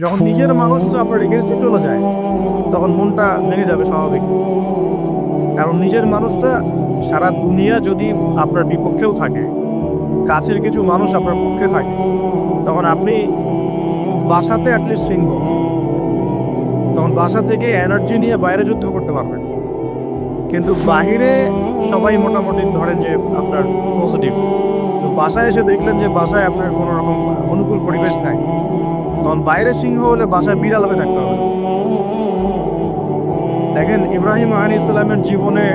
যখন নিজের মানুষ আপনার এগেনস্টে চলে যায়, তখন মনটা ভেঙে যাবে স্বাভাবিক। কারণ নিজের মানুষটা সারা দুনিয়া যদি আপনার বিপক্ষেও থাকে, কাছের কিছু মানুষ আপনার পক্ষে থাকে, তখন আপনি বাসাতে অ্যাটলিস্ট সিংহ তখন বাসা থেকে এনার্জি নিয়ে বাইরে যুদ্ধ করতে পারবেন। কিন্তু বাহিরে সবাই মোটামুটি ধরেন যে আপনার পজিটিভ বাসায় এসে দেখলেন যে বাসায় আপনার কোনো রকম অনুকূল পরিবেশ নাই। তখন বাইরে সিংহ হলে বাসায় বিড়াল হয়ে থাকতে হবে। দেখেন, ইব্রাহিম আলী ইসলামের জীবনে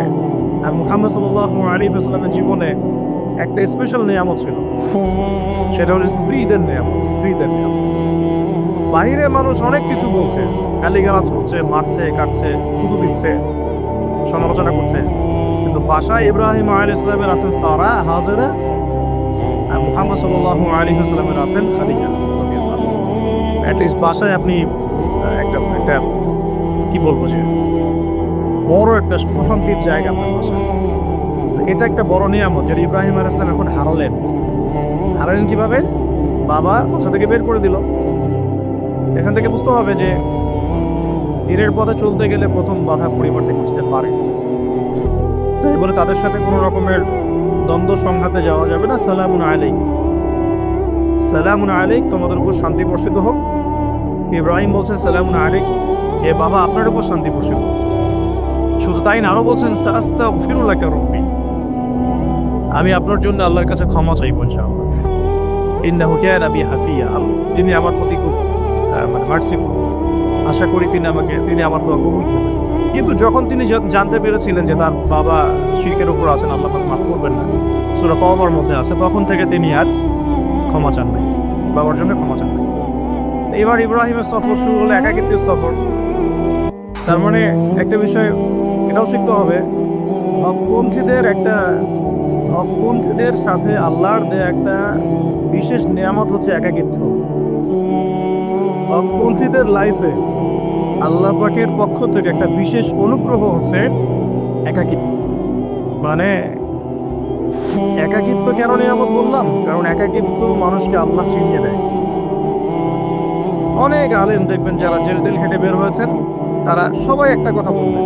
আর মুহাম্মদ সাল্লাহ আলী ইসলামের জীবনে একটা স্পেশাল নিয়ামত ছিল। সেটা হলো স্ত্রীদের নিয়ামত স্ত্রীদের নিয়ামত। বাইরে মানুষ অনেক কিছু বলছে, গালিগালাজ করছে, মারছে, কাটছে কুতু দিচ্ছে, সমালোচনা করছে। কিন্তু বাসায় ইব্রাহিম আলী ইসলামের আছেন সারা হাজেরা আর মুহাম্মদ সাল্লাহ আলী ইসলামের আছেন খাদিজা। অ্যাটলিস্ট বাসায় আপনি একটা একটা, কি বলব যে, বড় একটা প্রশান্তির জায়গা আপনার বাসায়। এটা একটা বড় নিয়ামত যেটা ইব্রাহিম আল ইসলাম এখন হারালেন। হারালেন কীভাবে? বাবা বাসা থেকে বের করে দিল। এখান থেকে বুঝতে হবে যে, দিনের পথে চলতে গেলে প্রথম বাধা পরিবর্তে বুঝতে পারে। তাই বলে তাদের সাথে কোনো রকমের দ্বন্দ্ব সংঘাতে যাওয়া যাবে না। সালামুন আলাইক। সালামুন আলাইক, তোমাদের উপর শান্তি বর্ষিত হোক। ইব্রাহিম বলছেন, সালামুন আলাইক এ বাবা, আপনার উপর শান্তি বর্ষিত। শুধু তাই না আরও বলছেন সাস্তা ফিরুল্লাহ রব্বি। আমি আপনার জন্য আল্লাহর কাছে ক্ষমা চাই চাইব ইনশাআল্লাহ। ইন্নাহু কানা বি হাফিয়া তিনি আমার প্রতি খুব মানে মার্সিফুল আশা করি তিনি আমাকে, তিনি আমার দোয়া কবুল করবেন। কিন্তু যখন তিনি জানতে পেরেছিলেন যে তার বাবা শিরকের উপর আছেন, আল্লাহ মাফ করবেন না। সুরা তওবার মধ্যে আছে, তখন থেকে তিনি আর ক্ষমা চান নাই। বাবার জন্য ক্ষমা চান নাই। তো এবার ইব্রাহিমের সফর শুরু হলো একাকিত্বের সফর। তার মানে একটা বিষয়, এটাও শিখতে হবে, হকপন্থীদের একটা, হকপন্থীদের সাথে আল্লাহর দেয়া একটা বিশেষ নিয়ামত হচ্ছে একাকিত্ব। হকপন্থীদের লাইফে আল্লাহ পাকের পক্ষ থেকে একটা বিশেষ অনুগ্রহ হচ্ছে একাকিত্ব। মানে একাকিত্ব কেন নিয়ামত বললাম? কারণ একাকিত্ব মানুষকে আল্লাহ চিনিয়ে দেয়। অনেক আলেম দেখবেন যারা জেল টেল খেটে বের হয়েছেন, তারা সবাই একটা কথা বলবেন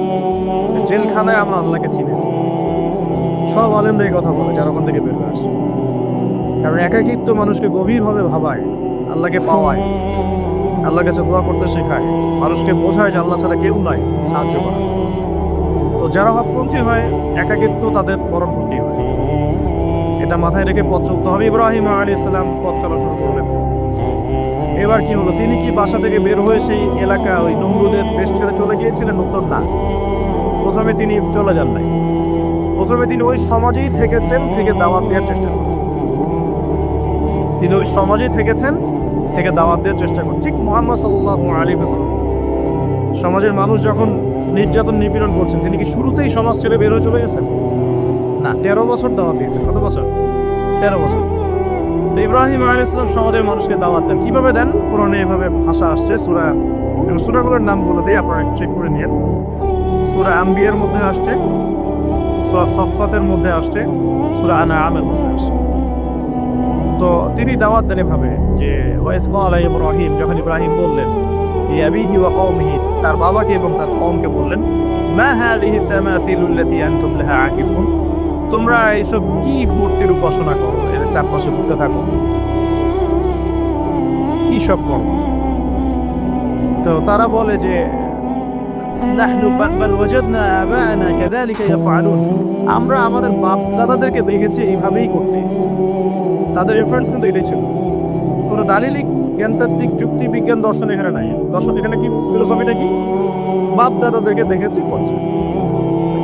জেলখানায় আমরা আল্লাহকে চিনেছি। সব আলেমরা এই কথা বলে যারা ওখান থেকে বের হয়ে আসে কারণ একাকিত্ব মানুষকে গভীরভাবে ভাবায়, আল্লাহকে পাওয়ায়, আল্লাহর কাছে দোয়া করতে শেখায়। মানুষকে বোঝায় যে আল্লাহ ছাড়া কেউ নাই, সাহায্য করা। তো যারা হকপন্থী হয়, একাকিত্ব তাদের বরণ হয়। এটা মাথায় রেখে পথ চলতে হবে। ইব্রাহিম আলী ইসলাম পথ চলা শুরু করলেন। এবার কি হলো? তিনি কি বাসা থেকে বের হয়ে সেই এলাকা ওই নমরুদের দেশ ছেড়ে চলে গিয়েছিলেন উত্তর? না। প্রথমে তিনি চলে যান নাই। প্রথমে তিনি ওই সমাজেই থেকেছেন, থেকে দাওয়াত দেওয়ার চেষ্টা করছেন। তিনি ওই সমাজেই থেকেছেন, থেকে দাওয়াত দেওয়ার চেষ্টা করছেন। ঠিক মোহাম্মদ সাল্লাহ আলী হাসান সমাজের মানুষ যখন নির্যাতন নিপীড়ন করছেন, তিনি কি শুরুতেই সমাজ ছেড়ে বের হয়ে চলে গেছেন? না, তেরো বছর দাওয়াত দিয়েছেন। কত বছর? তেরো বছর। তো ইব্রাহিম আলী ইসলাম সমাজের মানুষকে দাওয়াত দেন। কীভাবে দেন? কোরআনে এভাবে ভাষা আসছে, সুরা সুরাগুলোর নাম বলে দিই, আপনারা চেক করে নিন সুরা আম্বিয়ার মধ্যে আসছে, সুরা সফাতের মধ্যে আসছে, সুরা আনা আমের মধ্যে আসছে। তো তিনি দাওয়াত দেন এভাবে যে ওয়াইস কল ইব্রাহিম, যখন ইব্রাহিম বললেন ওয়া তার বাবাকে এবং তার কওমকে বললেন, মা হাদিহি তামাসিলুল্লাতি আনতুম লাহা আকিফুন? তোমরা এইসব কি মূর্তির উপাসনা করো? এর চারপাশে ঘুরতে থাকো। কি সব করো? তো তারা বলে যে, নাহনু বা- বাল ওয়াজাদনা আবাআনা কাযালিকা ইয়াফআলুন। আমরা আমাদের বাপ দাদাদেরকে দেখেছি এইভাবেই করতে। তাদের রেফারেন্স কিন্তু এটাই ছিল। কোনো দালিলিক জ্ঞানতাত্ত্বিক যুক্তি বিজ্ঞান দর্শন এখানে নাই। দর্শন এখানে কি ফিলোসফিটা কি? বাপ দাদাদেরকে দেখেছি করছে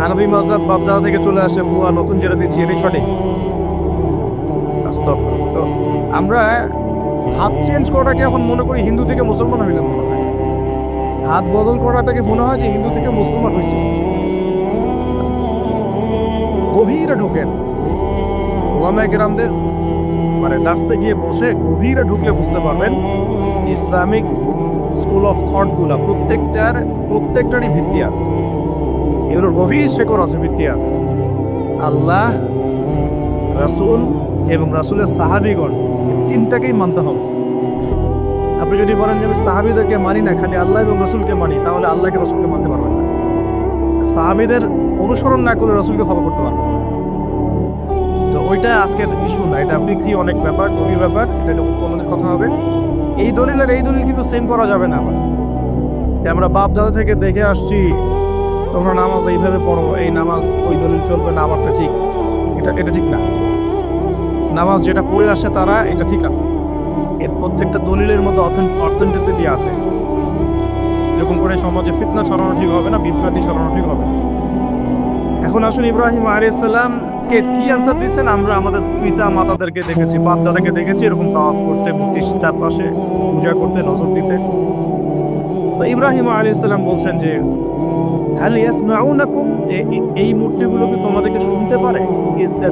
হানাফি মজাব বাপ দাদা থেকে চলে আসে ভুয়া নতুন যেটা দিচ্ছি এটাই সঠিক? তো আমরা হাত চেঞ্জ করাটাকে এখন মনে করি হিন্দু থেকে মুসলমান হইলাম মনে হয়। হাত বদল করাটাকে মনে হয় যে হিন্দু থেকে মুসলমান হয়েছে গভীরে ঢোকেন। ওলামায় গ্রামদের মানে দাসে গিয়ে বসে গভীরে ঢুকলে বুঝতে পারবেন, ইসলামিক স্কুল অফ থটগুলা প্রত্যেকটার প্রত্যেকটারই ভিত্তি আছে। এগুলোর গভীর শেকড় আছে আছে। আল্লাহ, রাসূল এবং রাসূলের সাহাবিগণ এই তিনটাকেই মানতে হবে। আপনি যদি বলেন যে আমি সাহাবিদেরকে মানি না, খালি আল্লাহ এবং রসুলকে মানি, তাহলে আল্লাহকে রসুলকে মানতে পারবেন না। সাহাবিদের অনুসরণ না করলে রসুলকে ফলো করতে পারবেন তো ওইটা আজকের ইস্যু না, এটা ফিক্রি অনেক ব্যাপার, গভীর ব্যাপার, এটা অন্যদের কথা হবে। এই দলিল আর এই দলিল কিন্তু সেম করা যাবে না আবার। যে আমরা বাপ দাদা থেকে দেখে আসছি তোমরা নামাজ এইভাবে পড়ো, এই নামাজ ওই দলিল চলবে না, আমারটা ঠিক। এটা এটা ঠিক না। নামাজ যেটা পড়ে আসে তারা, এটা ঠিক আছে। এর প্রত্যেকটা দলিলের মধ্যে অথেন্টিসিটি আছে। এরকম করে সমাজে ফিতনা ছড়ানো ঠিক হবে না, বিভ্রান্তি ছড়ানো ঠিক হবে এখন আসুন ইব্রাহিম আলাইসাল্লাম কে কি অ্যান্সার দিচ্ছেন? আমরা আমাদের পিতা মাতাদেরকে দেখেছি, বাপ দাদাকে দেখেছি, এরকম তাওয়াফ করতে মূর্তির চারপাশে পূজা করতে, নজর দিতে। তো ইব্রাহিম আলাইসাল্লাম বলছেন যে হ্যালো ইয়াসমাউনাকুম এই মূর্তিগুলো কি তোমাদেরকে শুনতে পারে?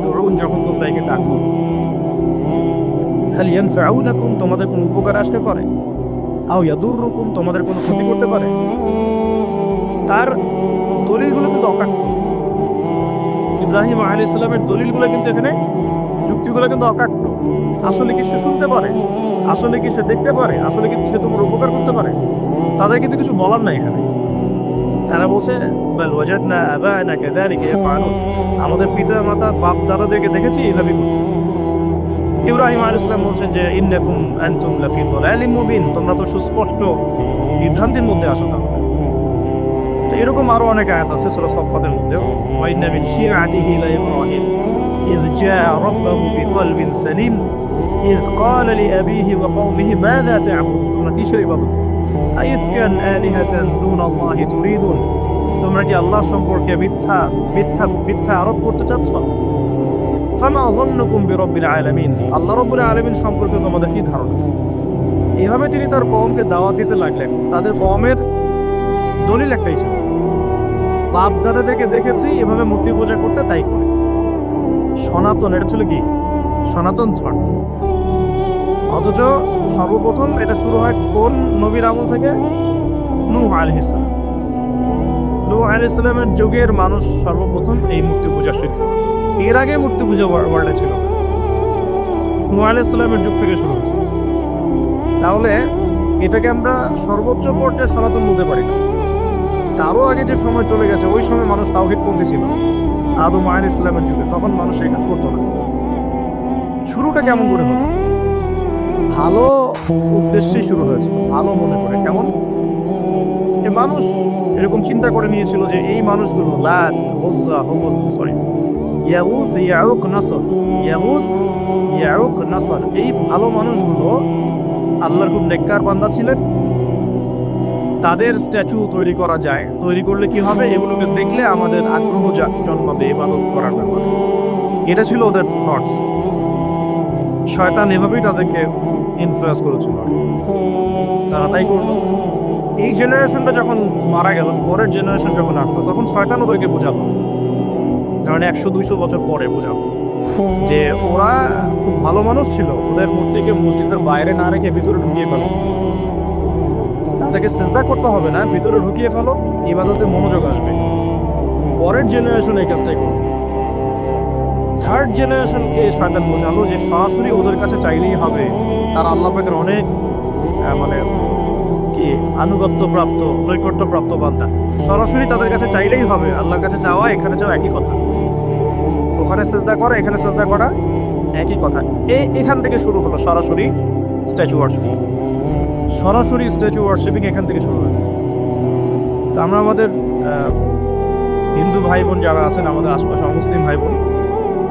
ধরুন যখন তোমরা একে ডাকো। হ্যাল ইয়ানফাউনাকুম তোমাদের কোনো উপকার আসতে পারে। আও ইয়াদুররুকুম তোমাদের কোনো ক্ষতি করতে পারে। তার দলিলগুলো কিন্তু অকাট্য। ইব্রাহিম আলী ইসলামের দলিলগুলো কিন্তু এখানে, যুক্তিগুলো কিন্তু অকাট্য। আসলে কি সে শুনতে পারে? আসলে কি সে দেখতে পারে? আসলে কি সে তোমার উপকার করতে পারে? তাদের কিন্তু কিছু বলার নাই এখানে। তারা বলছে "বাল ওয়াজাদনা আবানা কাযালিকা ইয়াফআলুন আমাদের পিতা মাতা বাপ দাদাদেরকে দেখেছি এইভাবে করতে। ইব্রাহিম আলাইহিস সালাম বলছেন যে ইন্নাকুম আনতুম লাফি দালালিন মুবিন তোমরা তো সুস্পষ্ট বিভ্রান্তির মধ্যে আছো তাহলে তো এরকম আরো অনেক আয়াত আছে সূরা সাফফাতের মধ্যে ওয়া ইন্না মিন শিআতিহি লা ইব্রাহিম إذ جاء ربه بقلب سليم إذ قال لأبيه وقومه ماذا تعبدون তোমরা কিসের ইবাদত আইসকান আলিহাতান দুন আল্লাহ তুরিদুন। তোমরা কি আল্লাহ সম্পর্কে মিথ্যা মিথ্যা মিথ্যা আরোপ করতে চাচ্ছ? ফামা যন্নুকুম বিরব্বিল আলামিন। আল্লাহ রাব্বুল আলামিন সম্পর্কে তোমাদের কি ধারণা? এভাবে তিনি তার কওমকে দাওয়াত দিতে লাগলেন। তাদের কওমের দলিল একটাই ছিল। বাপ দাদাদেরকে দেখেছি, এভাবে মূর্তি পূজা করতে তাই করে। সনাতন, এটা ছিল কি? সনাতন চার্চ অথচ সর্বপ্রথম এটা শুরু হয় কোন নবীর আমল থেকে? নূহ আলাইহিস সালাম। নূহ আলাইহিস সালামের যুগের মানুষ সর্বপ্রথম এই মূর্তি পূজা শুরু করেছে। এর আগে মূর্তি পূজা ওয়ার্ল্ডে ছিল। নূহ আলাইহিস সালামের যুগ থেকে শুরু হয়েছে। তাহলে এটাকে আমরা সর্বোচ্চ পর্যায়ে সনাতন বলতে পারি না। তারও আগে যে সময় চলে গেছে, ওই সময় মানুষ তাওহিদপন্থী ছিল। আদম আয়ন ইসলামের যুগে। তখন মানুষ এই কাজ করতো না। শুরুটা কেমন করে হলো? ভালো উদ্দেশ্যেই শুরু হয়েছে, ভালো মনে করে। কেমন? যে মানুষ এরকম চিন্তা করে নিয়েছিল যে এই মানুষগুলো লাত উজ্জা হবল সরি ইয়াউজ, ইয়াউক নাসর, ইয়াউজ, ইয়াউক নাসর, এই ভালো মানুষগুলো আল্লাহর খুব নেককার বান্দা ছিলেন। তাদের স্ট্যাচু তৈরি করা যায়। তৈরি করলে কি হবে? এগুলোকে দেখলে আমাদের আগ্রহ জন্মাবে, ইবাদত করার ব্যাপারে। এটা ছিল ওদের থটস শয়তান এভাবেই তাদেরকে ইনফ্লুয়েন্স করেছিল। তারা তাই করল। এই জেনারেশনটা যখন মারা গেল, পরের জেনারেশন যখন আসলো, তখন শয়তান ওদেরকে বোঝালো। কারণ একশো, দুইশো বছর পরে বোঝালো যে ওরা খুব ভালো মানুষ ছিল, ওদের মূর্তিকে মসজিদের বাইরে না রেখে ভিতরে ঢুকিয়ে ফেলো। তাদেরকে চেষ্টা করতে হবে না, ভিতরে ঢুকিয়ে ফেলো, ইবাদতে মনোযোগ আসবে। পরের জেনারেশন এই কাজটাই করবে। থার্ড জেনারেশনকে শয়তান বোঝালো যে সরাসরি ওদের কাছে চাইলেই হবে। তারা আল্লাহ পাকের অনেক মানে কি আনুগত্য প্রাপ্ত নৈকট্য বান্দা। সরাসরি তাদের কাছে চাইলেই হবে। আল্লাহর কাছে চাওয়া, এখানে চাওয়া একই কথা। ওখানে চেষ্টা করা, এখানে চেষ্টা করা একই কথা। এই এখান থেকে শুরু হলো সরাসরি স্ট্যাচু ওয়ার্শিপিং। সরাসরি স্ট্যাচু ওয়ার্শিপিং এখান থেকে শুরু হয়েছে। তো আমরা আমাদের হিন্দু ভাই বোন যারা আছেন, আমাদের আশপাশে মুসলিম ভাই বোন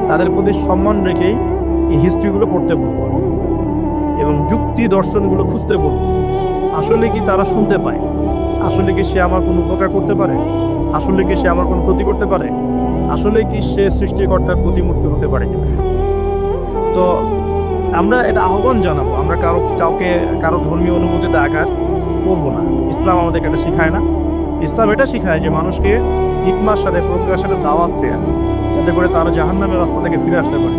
তাদের প্রতি সম্মান রেখেই এই হিস্ট্রিগুলো পড়তে বলব এবং যুক্তি দর্শনগুলো খুঁজতে বলব। আসলে কি তারা শুনতে পায়? আসলে কি সে আমার কোনো উপকার করতে পারে? আসলে কি সে আমার কোনো ক্ষতি করতে পারে? আসলে কি সে সৃষ্টিকর্তার প্রতিমূর্তি হতে পারে তো আমরা এটা আহ্বান জানাব। আমরা কারও, কাউকে, কারও ধর্মীয় অনুভূতিতে আঘাত করব না। ইসলাম আমাদেরকে এটা শেখায় না। ইসলাম এটা শেখায় যে মানুষকে হিকমার সাথে, প্রজ্ঞার সাথে দাওয়াত দেয়া। যাতে করে তারা জাহান্নামের রাস্তা থেকে ফিরে আসতে পারে।